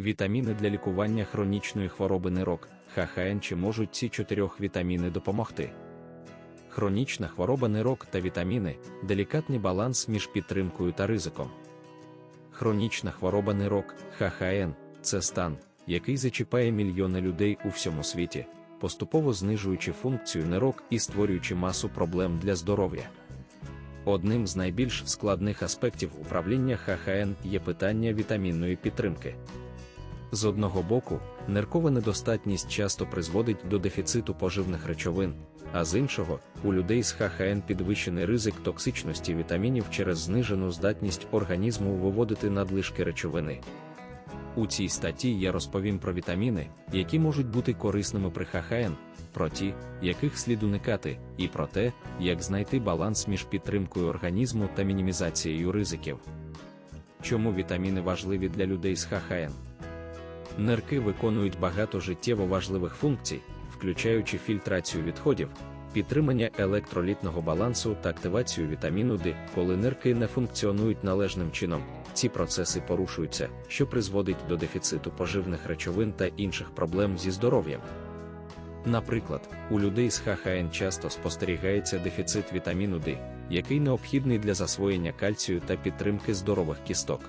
Вітаміни для лікування хронічної хвороби нирок, ХХН чи можуть ці чотирьох вітаміни допомогти. Хронічна хвороба нирок та вітаміни делікатний баланс між підтримкою та ризиком. Хронічна хвороба нирок, ХХН це стан, який зачіпає мільйони людей у всьому світі, поступово знижуючи функцію нирок і створюючи масу проблем для здоров'я. Одним з найбільш складних аспектів управління ХХН є питання вітамінної підтримки. З одного боку, ниркова недостатність часто призводить до дефіциту поживних речовин, а з іншого, у людей з ХХН підвищений ризик токсичності вітамінів через знижену здатність організму виводити надлишки речовини. У цій статті я розповім про вітаміни, які можуть бути корисними при ХХН, про ті, яких слід уникати, і про те, як знайти баланс між підтримкою організму та мінімізацією ризиків. Чому вітаміни важливі для людей з ХХН? Нирки виконують багато життєво важливих функцій, включаючи фільтрацію відходів, підтримання електролітного балансу та активацію вітаміну D. Коли нирки не функціонують належним чином, ці процеси порушуються, що призводить до дефіциту поживних речовин та інших проблем зі здоров'ям. Наприклад, у людей з ХХН часто спостерігається дефіцит вітаміну D, який необхідний для засвоєння кальцію та підтримки здорових кісток.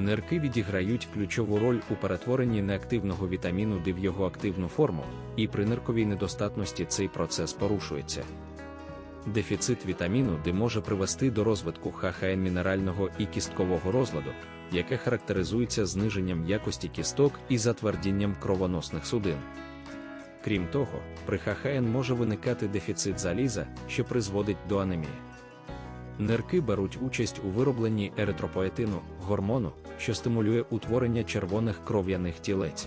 Нирки відіграють ключову роль у перетворенні неактивного вітаміну D в його активну форму, і при нирковій недостатності цей процес порушується. Дефіцит вітаміну D може привести до розвитку ХХН мінерального і кісткового розладу, яке характеризується зниженням якості кісток і затвердінням кровоносних судин. Крім того, при ХХН може виникати дефіцит заліза, що призводить до анемії. Нирки беруть участь у виробленні еритропоетину, гормону, що стимулює утворення червоних кров'яних тілець.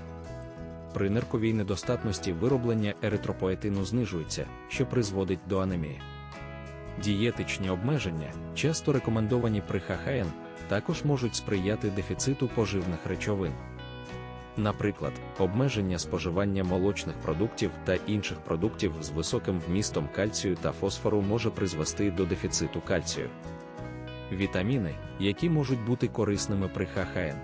При нирковій недостатності вироблення еритропоетину знижується, що призводить до анемії. Дієтичні обмеження, часто рекомендовані при ХХН, також можуть сприяти дефіциту поживних речовин. Наприклад, обмеження споживання молочних продуктів та інших продуктів з високим вмістом кальцію та фосфору може призвести до дефіциту кальцію. Вітаміни, які можуть бути корисними при ХХН.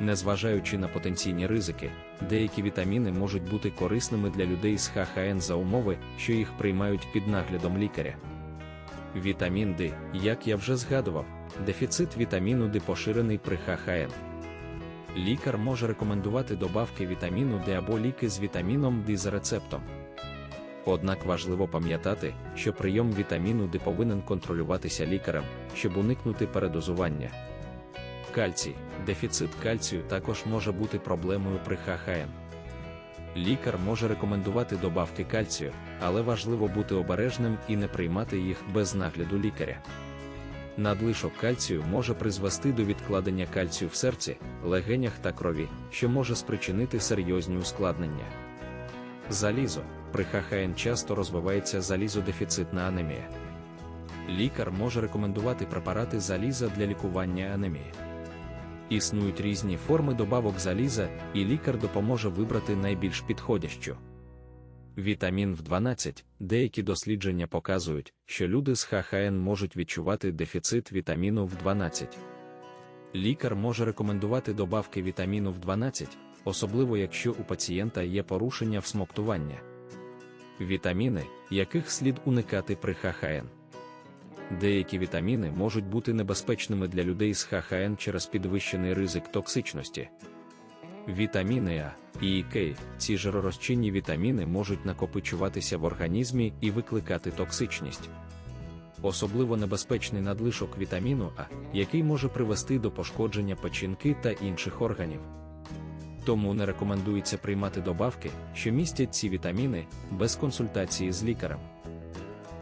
Незважаючи на потенційні ризики, деякі вітаміни можуть бути корисними для людей з ХХН за умови, що їх приймають під наглядом лікаря. Вітамін D, як я вже згадував, дефіцит вітаміну D поширений при ХХН. Лікар може рекомендувати добавки вітаміну D або ліки з вітаміном D за рецептом. Однак важливо пам'ятати, що прийом вітаміну D повинен контролюватися лікарем, щоб уникнути передозування. Кальцій, дефіцит кальцію також може бути проблемою при ХХН. Лікар може рекомендувати добавки кальцію, але важливо бути обережним і не приймати їх без нагляду лікаря. Надлишок кальцію може призвести до відкладення кальцію в серці, легенях та крові, що може спричинити серйозні ускладнення. Залізо при ХХН часто розвивається залізодефіцитна анемія. Лікар може рекомендувати препарати заліза для лікування анемії. Існують різні форми добавок заліза, і лікар допоможе вибрати найбільш підходящу. Вітамін В12. Деякі дослідження показують, що люди з ХХН можуть відчувати дефіцит вітаміну В12. Лікар може рекомендувати добавки вітаміну В12, особливо якщо у пацієнта є порушення всмоктування. Вітаміни, яких слід уникати при ХХН. Деякі вітаміни можуть бути небезпечними для людей з ХХН через підвищений ризик токсичності. Вітаміни А і К, ці жиророзчинні вітаміни можуть накопичуватися в організмі і викликати токсичність. Особливо небезпечний надлишок вітаміну А, який може привести до пошкодження печінки та інших органів. Тому не рекомендується приймати добавки, що містять ці вітаміни, без консультації з лікарем.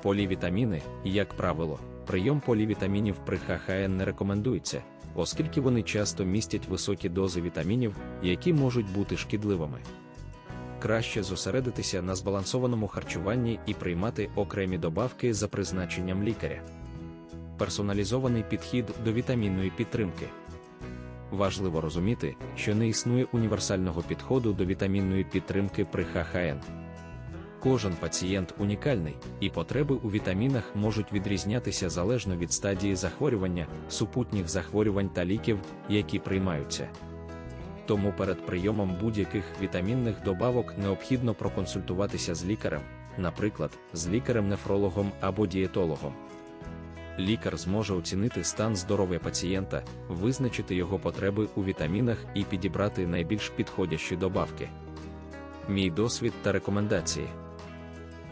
Полівітаміни, як правило, прийом полівітамінів при ХХН не рекомендується, оскільки вони часто містять високі дози вітамінів, які можуть бути шкідливими. Краще зосередитися на збалансованому харчуванні і приймати окремі добавки за призначенням лікаря. Персоналізований підхід до вітамінної підтримки. Важливо розуміти, що не існує універсального підходу до вітамінної підтримки при ХХН. Кожен пацієнт унікальний, і потреби у вітамінах можуть відрізнятися залежно від стадії захворювання, супутніх захворювань та ліків, які приймаються. Тому перед прийомом будь-яких вітамінних добавок необхідно проконсультуватися з лікарем, наприклад, з лікарем-нефрологом або дієтологом. Лікар зможе оцінити стан здоров'я пацієнта, визначити його потреби у вітамінах і підібрати найбільш підходящі добавки. Мій досвід та рекомендації.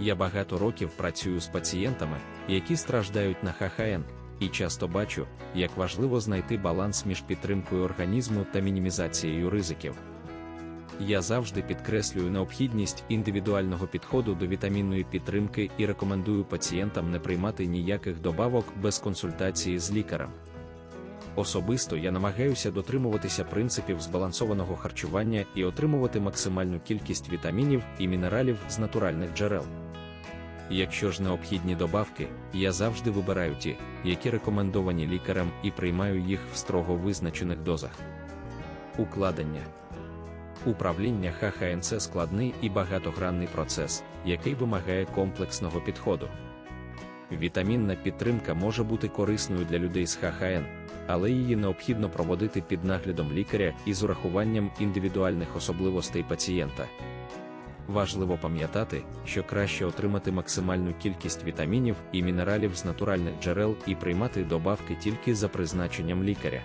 Я багато років працюю з пацієнтами, які страждають на ХХН, і часто бачу, як важливо знайти баланс між підтримкою організму та мінімізацією ризиків. Я завжди підкреслюю необхідність індивідуального підходу до вітамінної підтримки і рекомендую пацієнтам не приймати ніяких добавок без консультації з лікарем. Особисто я намагаюся дотримуватися принципів збалансованого харчування і отримувати максимальну кількість вітамінів і мінералів з натуральних джерел. Якщо ж необхідні добавки, я завжди вибираю ті, які рекомендовані лікарем і приймаю їх в строго визначених дозах. Укладення Управління ХХНЦ складний і багатогранний процес, який вимагає комплексного підходу. Вітамінна підтримка може бути корисною для людей з ХХН, але її необхідно проводити під наглядом лікаря і з урахуванням індивідуальних особливостей пацієнта. Важливо пам'ятати, що краще отримати максимальну кількість вітамінів і мінералів з натуральних джерел і приймати добавки тільки за призначенням лікаря.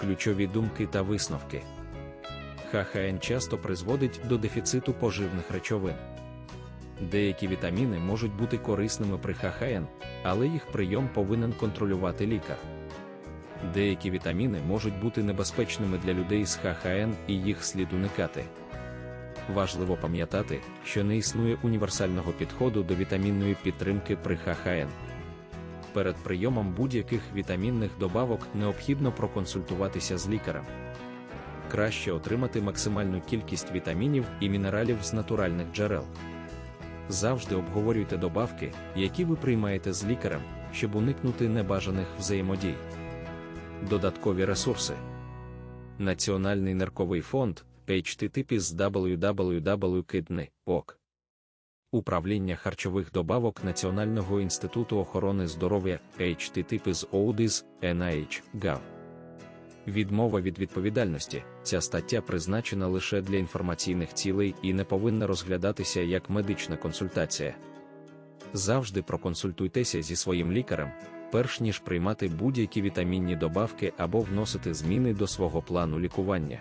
Ключові думки та висновки. ХХН часто призводить до дефіциту поживних речовин. Деякі вітаміни можуть бути корисними при ХХН, але їх прийом повинен контролювати лікар. Деякі вітаміни можуть бути небезпечними для людей з ХХН і їх слід уникати. Важливо пам'ятати, що не існує універсального підходу до вітамінної підтримки при ХХН. Перед прийомом будь-яких вітамінних добавок необхідно проконсультуватися з лікарем. Краще отримати максимальну кількість вітамінів і мінералів з натуральних джерел. Завжди обговорюйте добавки, які ви приймаєте з лікарем, щоб уникнути небажаних взаємодій. Додаткові ресурси. Національний нирковий фонд HTTP з www.kidney.org. Управління харчових добавок Національного інституту охорони здоров'я HTTP з OUDIS, NIH, Відмова від відповідальності. Ця стаття призначена лише для інформаційних цілей і не повинна розглядатися як медична консультація. Завжди проконсультуйтеся зі своїм лікарем, перш ніж приймати будь-які вітамінні добавки або вносити зміни до свого плану лікування.